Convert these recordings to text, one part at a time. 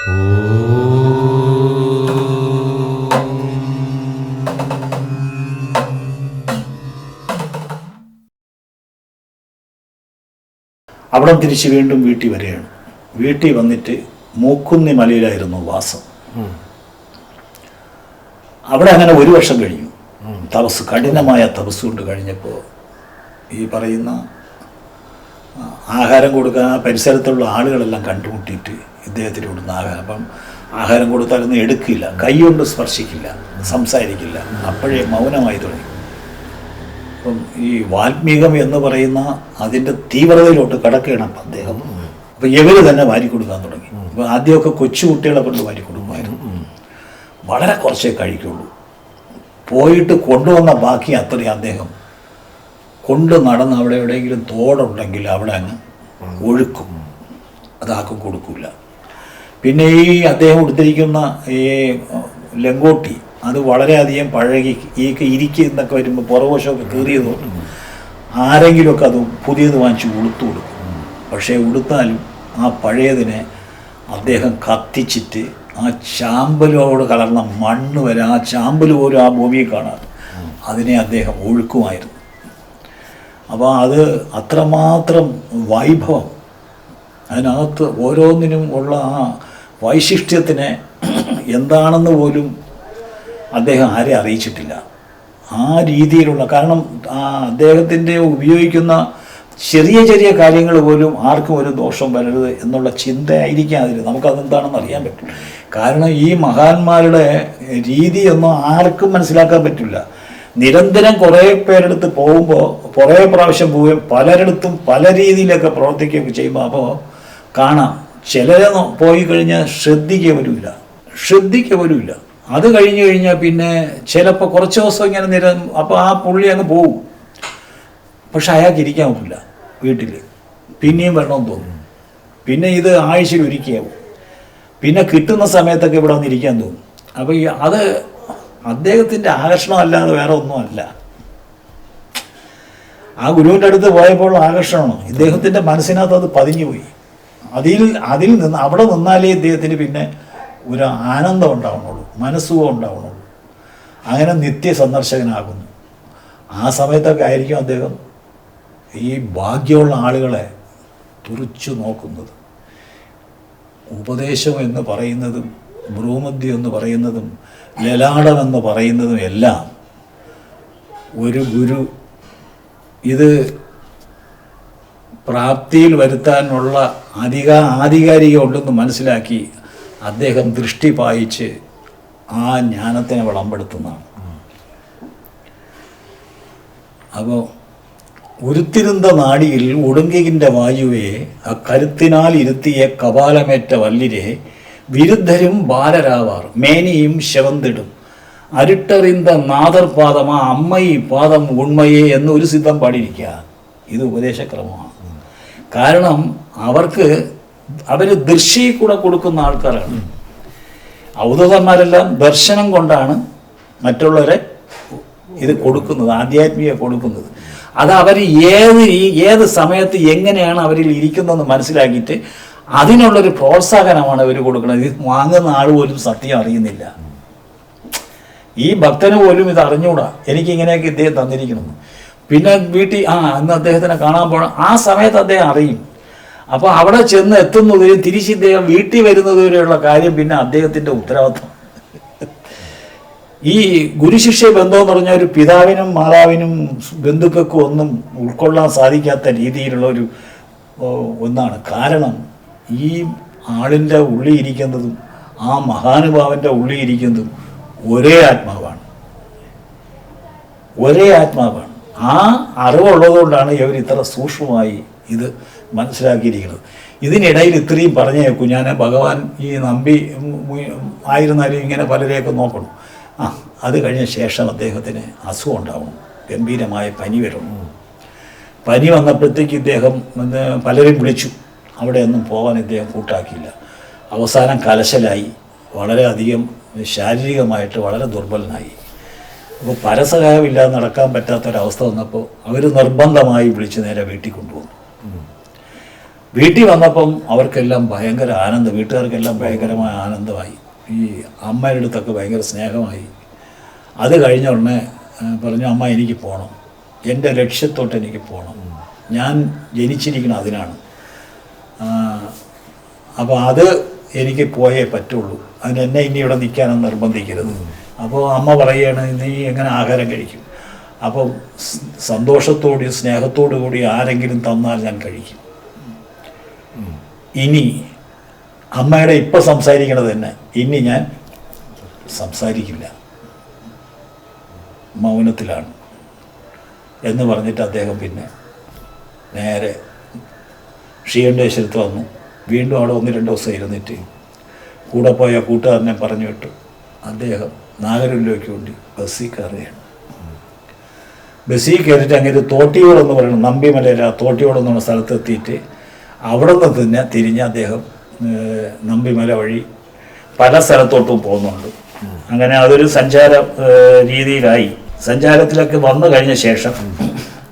അവിടെ തിരിച്ച് വീണ്ടും വീട്ടിൽ വരികയാണ്. വീട്ടിൽ വന്നിട്ട് മൂക്കുന്നി മലയിലായിരുന്നു വാസം. അവിടെ അങ്ങനെ ഒരു വർഷം കഴിഞ്ഞു. തപസ് കഠിനമായ തപസ് കൊണ്ട് കഴിഞ്ഞപ്പോൾ ഈ പറയുന്ന ആഹാരം കൊടുക്കാൻ പരിസരത്തുള്ള ആളുകളെല്ലാം കണ്ടുമുട്ടിയിട്ട് ഇദ്ദേഹത്തിന് കൊടുക്കുന്ന ആഹാരം. അപ്പം ആഹാരം കൊടുത്താലൊന്നും എടുക്കില്ല കൈ കൊണ്ട് സ്പർശിക്കില്ല സംസാരിക്കില്ല. അപ്പോഴേ മൗനമായി തുടങ്ങി. അപ്പം ഈ വാൽമീകം എന്ന് പറയുന്ന അതിന്റെ തീവ്രതയിലോട്ട് കടക്കുകയാണ് അപ്പം അദ്ദേഹം. അപ്പം ഇവർ തന്നെ വാരി കൊടുക്കാൻ തുടങ്ങി. അപ്പം ആദ്യമൊക്കെ കൊച്ചു കുട്ടികളെ കൊണ്ട് വാരി കൊടുക്കുമായിരുന്നു. വളരെ കുറച്ചേ കഴിക്കുള്ളൂ. പോയിട്ട് കൊണ്ടുവന്ന ബാക്കി അത്രയും അദ്ദേഹം കൊണ്ട് നടന്ന് അവിടെ എവിടെയെങ്കിലും തോടുണ്ടെങ്കിൽ അവിടെ അങ്ങ് ഒഴുക്കും. അതാക്കും കൊടുക്കില്ല പിന്നെ ഈ അദ്ദേഹം എടുത്തിരിക്കുന്ന ഈ ലങ്കോട്ടി അത് വളരെയധികം പഴകി ഈ ഇരിക്കുന്നൊക്കെ വരുമ്പോൾ പുറകോശമൊക്കെ കീറിയതുകൊണ്ട് ആരെങ്കിലുമൊക്കെ അത് പുതിയത് വാങ്ങിച്ച് ഉടുത്തു കൊടുക്കും. പക്ഷേ ഉടുത്താലും ആ പഴയതിനെ അദ്ദേഹം കത്തിച്ചിട്ട് ആ ചാമ്പലോട് കലർന്ന മണ്ണ് വരെ ആ ചാമ്പൽ പോലും ആ ഭൂമിയിൽ കാണാറ് അതിനെ അദ്ദേഹം ഒഴുക്കുമായിരുന്നു. അപ്പോൾ അത് അത്രമാത്രം വൈഭവം. അതിനകത്ത് ഓരോന്നിനും ഉള്ള ആ വൈശിഷ്ട്യത്തിനെ എന്താണെന്ന് പോലും അദ്ദേഹം ആരെ അറിയിച്ചിട്ടില്ല. ആ രീതിയിലുള്ള കാരണം ആ അദ്ദേഹത്തിന്റെ ഉപയോഗിക്കുന്ന ചെറിയ ചെറിയ കാര്യങ്ങൾ പോലും ആർക്കും ഒരു ദോഷം വരരുത് എന്നുള്ള ചിന്തയായിരിക്കാം അതിൽ നമുക്കതെന്താണെന്ന് അറിയാൻ പറ്റും. കാരണം ഈ മഹാന്മാരുടെ രീതിയൊന്നും ആർക്കും മനസ്സിലാക്കാൻ പറ്റില്ല. നിരന്തരം കുറേ പേരെടുത്ത് പോകുമ്പോൾ കുറേ പ്രാവശ്യം പോവുകയും പലരിടത്തും പല രീതിയിലൊക്കെ പ്രവർത്തിക്കുകയൊക്കെ ചെയ്യുമ്പോൾ അപ്പോൾ കാണാം. ചിലരെ പോയി കഴിഞ്ഞാൽ ശ്രദ്ധിക്കുക പോലുമില്ല ശ്രദ്ധിക്കുക പോലുമില്ല അത് കഴിഞ്ഞ് കഴിഞ്ഞാൽ പിന്നെ ചിലപ്പോൾ കുറച്ച് ദിവസം ഇങ്ങനെ നിര അപ്പോൾ ആ പുള്ളി അങ്ങ് പോകും പക്ഷെ അയാൾക്ക് ഇരിക്കാൻ പറ്റില്ല വീട്ടിൽ. പിന്നെയും വരണമെന്ന് തോന്നും പിന്നെ ഇത് ആഴ്ചയിൽ ഒരുക്കിയാവും. പിന്നെ കിട്ടുന്ന സമയത്തൊക്കെ ഇവിടെ വന്നിരിക്കാൻ തോന്നും. അപ്പോൾ ഈ അത് അദ്ദേഹത്തിന്റെ ആകർഷണം അല്ലാതെ വേറെ ഒന്നുമല്ല ആ ഗുരുവിന്റെ അടുത്ത് പോയപ്പോൾ ആകർഷണമാണ് ഇദ്ദേഹത്തിന്റെ മനസ്സിനകത്ത് അത് പതിഞ്ഞുപോയി. അതിൽ അതിൽ നിന്ന് അവിടെ നിന്നാലേ ഇദ്ദേഹത്തിന് പിന്നെ ഒരു ആനന്ദം ഉണ്ടാവണുള്ളൂ മനസ്സുഖം ഉണ്ടാവണുള്ളൂ അങ്ങനെ നിത്യ സന്ദർശകനാകുന്നു ആ സമയത്തൊക്കെ ആയിരിക്കും അദ്ദേഹം ഈ ഭാഗ്യമുള്ള ആളുകളെ തുറിച്ചു നോക്കുന്നത്. ഉപദേശം എന്ന് പറയുന്നതും ഭ്രൂമദ്യ എന്ന് പറയുന്നതും ലലാടം എന്ന് പറയുന്നതും എല്ലാം ഒരു ഗുരു ഇത് പ്രാപ്തിയിൽ വരുത്താനുള്ള അധിക ആധികാരികം ഉണ്ടെന്ന് മനസ്സിലാക്കി അദ്ദേഹം ദൃഷ്ടി പായിച്ച് ആ ജ്ഞാനത്തിനെ വിളമ്പെടുത്തുന്നതാണ്. അപ്പോൾ ഉരുത്തിരുന്ന നാടിയിൽ ഒടുങ്കികിന്റെ വായുവെ അക്കരുത്തിനാൽ ഇരുത്തിയ കപാലമേറ്റ വല്ലിരെ വിരുദ്ധരും ബാലരാവാർ മേനിയും ശവന്തിടും അരുട്ടറിந்த നാദർപാദം ആ അമ്മയി പാദം ഉണ്മയെ എന്ന് ഒരു സിദ്ധം പാടിയിരിക്കുക. ഇത് ഉപദേശക്രമമാണ്. കാരണം അവർക്ക് അവർ ദൃശ്യ കൂടെ കൊടുക്കുന്ന ആൾക്കാരാണ്. ഔദതന്മാരെല്ലാം ദർശനം കൊണ്ടാണ് മറ്റുള്ളവരെ ഇത് കൊടുക്കുന്നത് ആധ്യാത്മിക കൊടുക്കുന്നത്. അത് അവർ ഏത് ഏത് സമയത്ത് എങ്ങനെയാണ് അവരിൽ ഇരിക്കുന്നതെന്ന് മനസ്സിലാക്കിയിട്ട് അതിനുള്ളൊരു പ്രോത്സാഹനമാണ് ഇവർ കൊടുക്കുന്നത്. ഇത് വാങ്ങുന്ന ആൾ പോലും സത്യം അറിയുന്നില്ല. ഈ ഭക്തന് പോലും ഇത് അറിഞ്ഞുകൂടാ എനിക്ക് ഇങ്ങനെയൊക്കെ ഇദ്ദേഹം തന്നിരിക്കുന്നു. പിന്നെ വീട്ടിൽ ആ അന്ന് അദ്ദേഹത്തിനെ കാണാൻ പോകണം ആ സമയത്ത് അദ്ദേഹം അറിയും. അപ്പോൾ അവിടെ ചെന്ന് എത്തുന്നതിന് തിരിച്ച് ഇദ്ദേഹം വീട്ടിൽ വരുന്നത് കാര്യം പിന്നെ അദ്ദേഹത്തിന്റെ ഉത്തരവാദിത്വം. ഈ ഗുരുശിഷ്യ ബന്ധം എന്ന് പറഞ്ഞാൽ ഒരു പിതാവിനും മാതാവിനും ബന്ധുക്കൾക്കും ഒന്നും ഉൾക്കൊള്ളാൻ സാധിക്കാത്ത രീതിയിലുള്ള ഒരു ഒന്നാണ്. കാരണം ഈ ആളിന്റെ ഉള്ളിൽ ഇരിക്കുന്നതും ആ മഹാനുഭാവന്റെ ഉള്ളിൽ ഇരിക്കുന്നതും ഒരേ ആത്മാവാണ്. ഒരേ ആത്മാവാണ്. ആ അറിവുള്ളതുകൊണ്ടാണ് ഇവർ ഇത്ര സൂക്ഷ്മമായി ഇത് മനസ്സിലാക്കിയിരിക്കുന്നത്. ഇതിനിടയിൽ ഇത്രയും പറഞ്ഞേക്കും. ഞാൻ ഭഗവാൻ ഈ നമ്പി ആയിരുന്നാലും ഇങ്ങനെ പലരെയൊക്കെ നോക്കണം. ആ അത് കഴിഞ്ഞ ശേഷം അദ്ദേഹത്തിന് അസുഖം ഉണ്ടാവണം ഗംഭീരമായ പനി വരണം പനി വന്നപ്പോഴത്തേക്ക് ഇദ്ദേഹം ഒന്ന് പലരും വിളിച്ചു. അവിടെയൊന്നും പോകാൻ ഇദ്ദേഹം കൂട്ടാക്കിയില്ല. അവസാനം കലശലായി. വളരെയധികം ശാരീരികമായിട്ട് വളരെ ദുർബലനായി. അപ്പോൾ പരസഹായമില്ലാതെ നടക്കാൻ പറ്റാത്തൊരവസ്ഥ വന്നപ്പോൾ അവർ നിർബന്ധമായി വിളിച്ച് നേരെ വീട്ടിൽ കൊണ്ടുവന്നു വീട്ടിൽ വന്നപ്പം അവർക്കെല്ലാം ഭയങ്കര ആനന്ദം വീട്ടുകാർക്കെല്ലാം ഭയങ്കരമായ ആനന്ദമായി. ഈ അമ്മയുടെ അടുത്തൊക്കെ ഭയങ്കര സ്നേഹമായി. അത് കഴിഞ്ഞ ഉടനെ പറഞ്ഞു അമ്മ എനിക്ക് പോകണം എന്റെ ലക്ഷ്യത്തോട്ട് എനിക്ക് പോകണം ഞാൻ ജനിച്ചിരിക്കണം അതിനാണ്. അപ്പോൾ അത് എനിക്ക് പോയേ പറ്റുള്ളൂ. അതിന് എന്നെ ഇനി ഇവിടെ നിൽക്കാനൊന്നും നിർബന്ധിക്കരുത്. അപ്പോൾ അമ്മ പറയുകയാണ് നീ എങ്ങനെ ആഹാരം കഴിക്കും? അപ്പോൾ സന്തോഷത്തോടെയും സ്നേഹത്തോടു കൂടി ആരെങ്കിലും തന്നാൽ ഞാൻ കഴിക്കും. ഇനി അമ്മയുടെ ഇപ്പം സംസാരിക്കണത് തന്നെ. ഇനി ഞാൻ സംസാരിക്കില്ല. മൗനത്തിലാണ്. എന്ന് പറഞ്ഞിട്ട് അദ്ദേഹം പിന്നെ നേരെ ക്ഷീകണ്ഠേശ്വരത്ത് വന്നു. വീണ്ടും അവിടെ ഒന്ന് രണ്ട് ദിവസം ഇരുന്നിട്ട് കൂടെ പോയ കൂട്ടുകാരനെ പറഞ്ഞു വിട്ടു അദ്ദേഹം നാഗരൂരിലേക്ക് വേണ്ടി ബസ്സിൽ കയറുകയാണ്. ബസ്സിൽ കയറിയിട്ട് അങ്ങനെ തോട്ടിയോട് എന്ന് പറയുന്നത് നമ്പിമലയിലെ ആ തോട്ടിയോട് എന്നുള്ള സ്ഥലത്തെത്തിയിട്ട് അവിടെ നിന്ന് തന്നെ തിരിഞ്ഞ് അദ്ദേഹം നമ്പിമല വഴി പല സ്ഥലത്തോട്ടും പോകുന്നുണ്ട്. അങ്ങനെ അതൊരു സഞ്ചാര രീതിയിലായി. സഞ്ചാരത്തിലൊക്കെ വന്നു കഴിഞ്ഞ ശേഷം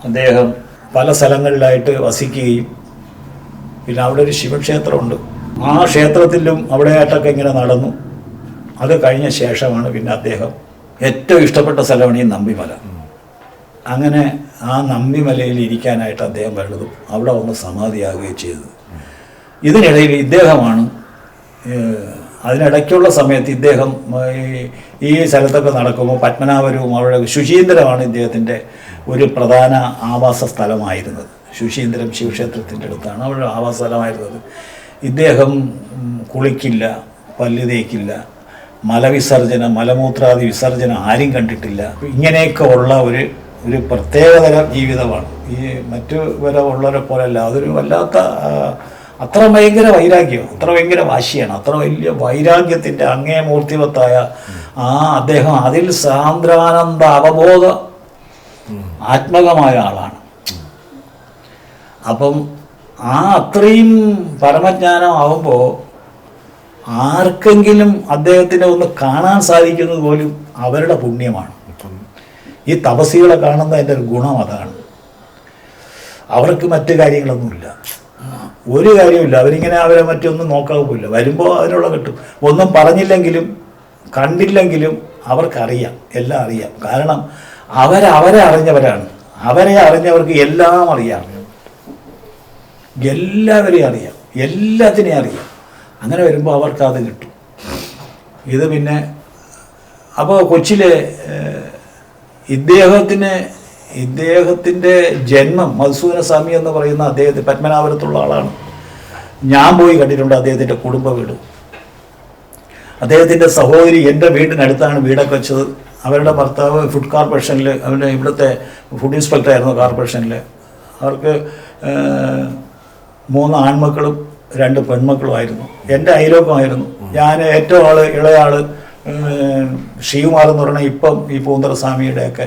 അദ്ദേഹം പല സ്ഥലങ്ങളിലായിട്ട് വസിക്കുകയും പിന്നെ അവിടെ ഒരു ശിവക്ഷേത്രമുണ്ട്. ആ ക്ഷേത്രത്തിലും അവിടെയായിട്ടൊക്കെ ഇങ്ങനെ നടന്നു. അത് കഴിഞ്ഞ ശേഷമാണ് പിന്നെ അദ്ദേഹം ഏറ്റവും ഇഷ്ടപ്പെട്ട സ്ഥലമാണ് ഈ നമ്പിമല. അങ്ങനെ ആ നമ്പിമലയിൽ ഇരിക്കാനായിട്ട് അദ്ദേഹം വരുന്നതും അവിടെ വന്ന് സമാധിയാകുകയും ചെയ്തത്. ഇതിനിടയിൽ ഇദ്ദേഹമാണ് അതിനിടയ്ക്കുള്ള സമയത്ത് ഇദ്ദേഹം ഈ സ്ഥലത്തൊക്കെ നടക്കുമ്പോൾ പത്മനാഭരവും അവിടെ ശുചീന്ദ്രമാണ് ഇദ്ദേഹത്തിന്റെ ഒരു പ്രധാന ആവാസ സ്ഥലമായിരുന്നത്. ശുചീന്ദ്രം ശിവക്ഷേത്രത്തിന്റെ അടുത്താണ്. അവരുടെ ആവാസ്ഥലമായിരുന്നത് ഇദ്ദേഹം കുളിക്കില്ല പല്ല് തേക്കില്ല മലവിസർജന മലമൂത്രാദി വിസർജനം ആരും കണ്ടിട്ടില്ല. ഇങ്ങനെയൊക്കെ ഉള്ള ഒരു ഒരു പ്രത്യേകതരം ജീവിതമാണ്. ഈ മറ്റു വരെ ഉള്ളവരെ പോലെയല്ല അതൊരു വല്ലാത്ത അത്ര ഭയങ്കര വൈരാഗ്യം അത്ര ഭയങ്കര വാശിയാണ് അത്ര വലിയ വൈരാഗ്യത്തിന്റെ അങ്ങേ മൂർത്തിവത്തായ ആ അദ്ദേഹം അതിൽ സാന്ദ്രാനന്ദ അവബോധ ആത്മകമായ ആളാണ്. അപ്പം ആ അത്രയും പരമജ്ഞാനം ആവുമ്പോൾ ആർക്കെങ്കിലും അദ്ദേഹത്തിനെ ഒന്ന് കാണാൻ സാധിക്കുന്നത് പോലും അവരുടെ പുണ്യമാണ്. ഈ തപസ്സികളെ കാണുന്നതിന്റെ ഒരു ഗുണം അതാണ്. അവർക്ക് മറ്റു കാര്യങ്ങളൊന്നുമില്ല. ഒരു കാര്യമില്ല അവരിങ്ങനെ അവരെ മറ്റൊന്നും നോക്കാവുമില്ല വരുമ്പോൾ അതിനുള്ള കിട്ടും. ഒന്നും പറഞ്ഞില്ലെങ്കിലും കണ്ടില്ലെങ്കിലും അവർക്കറിയാം. എല്ലാം അറിയാം. കാരണം അവരവരെ അവരെ അറിഞ്ഞവരാണ്. അവരെ അറിഞ്ഞവർക്ക് എല്ലാം അറിയാം. എല്ലാവരെയും അറിയാം. എല്ലാത്തിനെയും അറിയാം. അങ്ങനെ വരുമ്പോൾ അവർക്ക് അത് കിട്ടും. ഇത് പിന്നെ അപ്പോൾ കൊച്ചിലെ ഏഹ്, ഇദ്ദേഹത്തിന് ഇദ്ദേഹത്തിന്റെ ജന്മം മധുസൂദന സ്വാമി എന്ന് പറയുന്ന അദ്ദേഹത്തെ പത്മനാഭപുരത്തുള്ള ആളാണ്. ഞാൻ പോയി കണ്ടിട്ടുണ്ട് അദ്ദേഹത്തിന്റെ കുടുംബ വീട്. അദ്ദേഹത്തിന്റെ സഹോദരി എന്റെ വീടിനടുത്താണ് വീടൊക്കെ വെച്ചത്. അവരുടെ ഭർത്താവ് ഫുഡ് കോർപ്പറേഷനിൽ അവരുടെ ഇവിടുത്തെ ഫുഡ് ഇൻസ്പെക്ടറായിരുന്നു കോർപ്പറേഷനിൽ അവർക്ക് മൂന്ന് ആൺമക്കളും രണ്ട് പെൺമക്കളുമായിരുന്നു. എന്റെ അയലോക്കമായിരുന്നു ഞാൻ ഏറ്റവും ആൾ ഇളയാൾ ഷീകുമാർ എന്ന് പറഞ്ഞാൽ ഇപ്പം ഈ പൂന്തറ സ്വാമിയുടെയൊക്കെ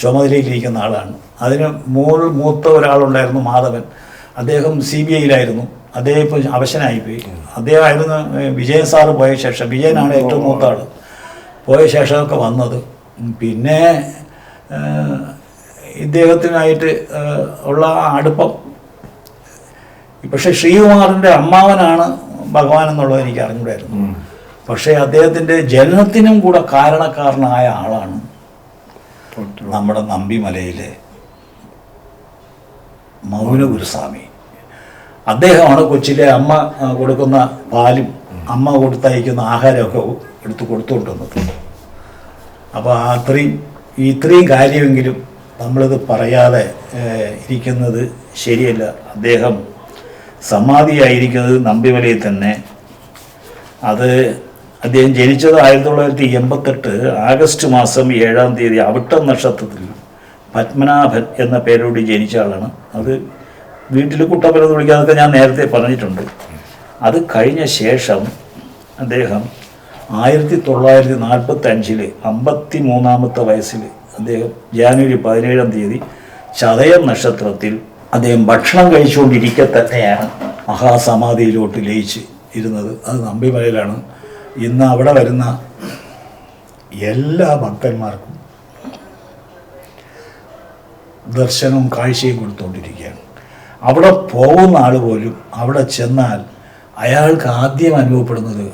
ചുമതലയിലിരിക്കുന്ന ആളാണ്. അതിന് മൂൾ മൂത്ത ഒരാളുണ്ടായിരുന്നു മാധവൻ. അദ്ദേഹം സി ബി ഐയിലായിരുന്നു. അദ്ദേഹം ഇപ്പോൾ അവശനായിപ്പോയി. അദ്ദേഹമായിരുന്നു വിജയൻ സാറ് പോയ ശേഷം വിജയനാണ് ഏറ്റവും മൂത്ത ആൾ പോയ ശേഷമൊക്കെ വന്നത്. പിന്നെ ഇദ്ദേഹത്തിനായിട്ട് ഉള്ള അടുപ്പം പക്ഷെ ശ്രീകുമാറിന്റെ അമ്മാവനാണ് ഭഗവാൻ എന്നുള്ളത് എനിക്ക് അറിഞ്ഞൂടായിരുന്നു പക്ഷേ അദ്ദേഹത്തിന്റെ ജനനത്തിനും കൂടെ കാരണക്കാരനായ ആളാണ് നമ്മുടെ നമ്പിമലയിലെ മൗനഗുരുസ്വാമി. അദ്ദേഹമാണ് കൊച്ചിലെ അമ്മ കൊടുക്കുന്ന പാലും അമ്മ കൊടുത്തയക്കുന്ന ആഹാരമൊക്കെ എടുത്ത് കൊടുത്തുകൊണ്ടുവന്നത് അപ്പോൾ അത്രയും ഇത്രയും കാര്യമെങ്കിലും നമ്മളിത് പറയാതെ ഇരിക്കുന്നത് ശരിയല്ല. അദ്ദേഹം സമാധിയായിരിക്കുന്നത് നമ്പിവലയിൽ തന്നെ. അത് അദ്ദേഹം ജനിച്ചത് ആയിരത്തി തൊള്ളായിരത്തി എൺപത്തെട്ട് ആഗസ്റ്റ് മാസം ഏഴാം തീയതി അവിട്ടം നക്ഷത്രത്തിൽ പത്മനാഭൻ എന്ന പേരോട് ജനിച്ച ആളാണ്. അത് വീട്ടിൽ കുട്ടപ്പനെന്ന് വിളിക്കാതൊക്കെ ഞാൻ നേരത്തെ പറഞ്ഞിട്ടുണ്ട്. അത് കഴിഞ്ഞ ശേഷം അദ്ദേഹം ആയിരത്തി തൊള്ളായിരത്തി നാൽപ്പത്തി അഞ്ചിൽ അമ്പത്തി മൂന്നാമത്തെ വയസ്സിൽ അദ്ദേഹം ജാനുവരി പതിനേഴാം തീയതി ചതയം നക്ഷത്രത്തിൽ അദ്ദേഹം ഭക്ഷണം കഴിച്ചുകൊണ്ടിരിക്കെ തന്നെയാണ് മഹാസമാധിയിലോട്ട് ലയിച്ച് ഇരുന്നത്. അത് നമ്പിമലയിലാണ്. ഇന്ന് അവിടെ വരുന്ന എല്ലാ ഭക്തന്മാർക്കും ദർശനവും കാഴ്ചയും കൊടുത്തുകൊണ്ടിരിക്കുകയാണ് അവിടെ പോകുന്ന ആൾ പോലും അവിടെ ചെന്നാൽ അയാൾക്ക് ആദ്യം അനുഭവപ്പെടുന്നത്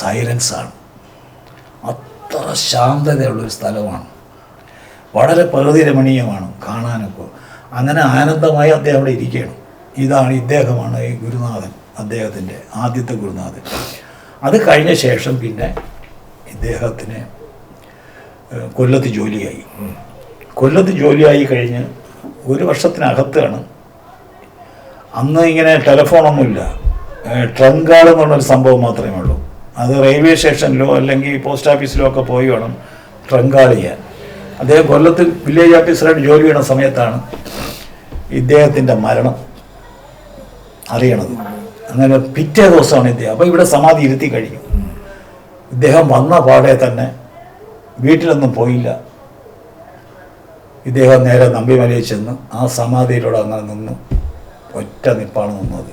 സൈലൻസാണ് അത്ര ശാന്തതയുള്ളൊരു സ്ഥലമാണ്. വളരെ പ്രകൃതി രമണീയമാണ് കാണാനൊക്കെ. അങ്ങനെ ആനന്ദമായി അദ്ദേഹം അവിടെ ഇരിക്കുകയാണ്. ഇതാണ് ഇദ്ദേഹമാണ് ഈ ഗുരുനാഥൻ അദ്ദേഹത്തിന്റെ ആദ്യത്തെ ഗുരുനാഥൻ. അത് കഴിഞ്ഞ ശേഷം പിന്നെ ഇദ്ദേഹത്തിന് കൊല്ലത്ത് ജോലിയായി. കൊല്ലത്ത് ജോലിയായി കഴിഞ്ഞ് ഒരു വർഷത്തിനകത്താണ്. അന്ന് ഇങ്ങനെ ടെലിഫോണൊന്നുമില്ല. ട്രങ്കാൾ എന്നുള്ളൊരു സംഭവം മാത്രമേ ഉള്ളൂ. അത് റെയിൽവേ സ്റ്റേഷനിലോ അല്ലെങ്കിൽ പോസ്റ്റ് ഓഫീസിലോ ഒക്കെ പോയി വേണം ട്രങ്കാൾ ചെയ്യാൻ. അദ്ദേഹം കൊല്ലത്ത് വില്ലേജ് ഓഫീസറായിട്ട് ജോലി ചെയ്യണ സമയത്താണ് ഇദ്ദേഹത്തിന്റെ മരണം അറിയണത്. അങ്ങനെ പിറ്റേ ദിവസമാണ് ഇദ്ദേഹം. അപ്പോൾ ഇവിടെ സമാധി ഇരുത്തി കഴിഞ്ഞു. ഇദ്ദേഹം വന്ന പാടെ തന്നെ വീട്ടിലൊന്നും പോയില്ല. ഇദ്ദേഹം നേരെ നമ്പിമലയിൽ ചെന്ന് ആ സമാധിയിലൂടെ അങ്ങനെ നിന്നു ഒറ്റ നിപ്പാണ് നിന്നത്.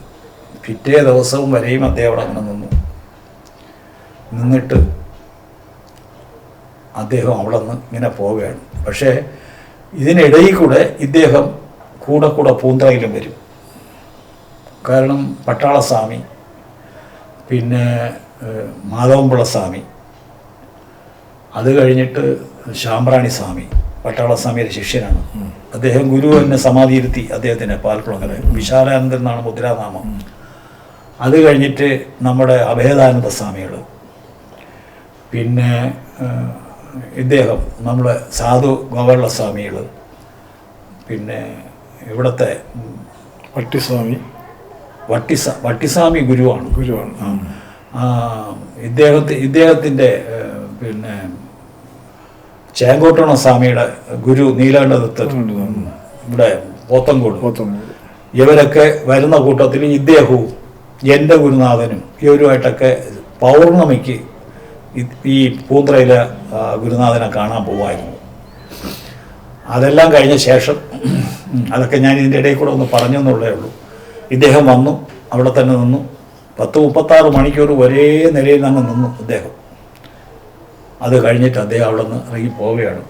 പിറ്റേ ദിവസവും വരെയും അദ്ദേഹം അവിടെ അങ്ങനെ നിന്നു. നിന്നിട്ട് അദ്ദേഹം അവിടെ നിന്ന് ഇങ്ങനെ പോവുകയാണ്. പക്ഷേ ഇതിനിടയിൽ കൂടെ ഇദ്ദേഹം കൂടെ കൂടെ പൂന്തറയിലും വരും. കാരണം പട്ടാളസ്വാമി പിന്നെ മാധവമ്പുള്ള മാധവൻപിള്ള സ്വാമി അത് കഴിഞ്ഞിട്ട് ശാമ്പ്രാണി സ്വാമി പട്ടാളസ്വാമിയുടെ ശിഷ്യനാണ്. അദ്ദേഹം ഗുരു എന്നെ സമാധിയിരുത്തി അദ്ദേഹത്തിന്റെ പാൽക്കുളങ്ങര. വിശാലാനന്ദൻ എന്നാണ് മുദ്രാനാമം. അത് കഴിഞ്ഞിട്ട് നമ്മുടെ അഭേദാനന്ദ സ്വാമികൾ പിന്നെ ഇദ്ദേഹം നമ്മുടെ സാധു ഗോപാലസ്വാമികൾ സ്വാമികൾ പിന്നെ ഇവിടുത്തെ വട്ടിസ്വാമി വട്ടിസ വട്ടിസ്വാമി ഗുരുവാണ്. ഗുരുവാണ്. ഇദ്ദേഹത്തി ഇദ്ദേഹത്തിന്റെ പിന്നെ ചേങ്കോട്ടണ സ്വാമിയുടെ ഗുരു നീലാണ്ടദത്തൻ ഇവിടെ പോത്തങ്കോട്. ഇവരൊക്കെ വരുന്ന കൂട്ടത്തിൽ ഇദ്ദേഹവും എന്റെ ഗുരുനാഥനും ഇവരുമായിട്ടൊക്കെ പൗർണമിക്ക് ഈ പൂന്തറയിൽ ഗുരുനാഥനെ കാണാൻ പോവായിരുന്നു അതെല്ലാം കഴിഞ്ഞ ശേഷം അതൊക്കെ ഞാൻ ഇതിന്റെ ഇടയിൽ കൂടെ ഒന്ന് പറഞ്ഞു എന്നുള്ളേ ഉള്ളൂ. ഇദ്ദേഹം വന്നു അവിടെ തന്നെ നിന്നു. പത്ത് മുപ്പത്താറ് മണിക്കൂർ ഒരേ നിലയിൽ അങ്ങ് നിന്നു അദ്ദേഹം അത് കഴിഞ്ഞിട്ട് അദ്ദേഹം അവിടെ നിന്ന് ഇറങ്ങി പോവുകയാണ്.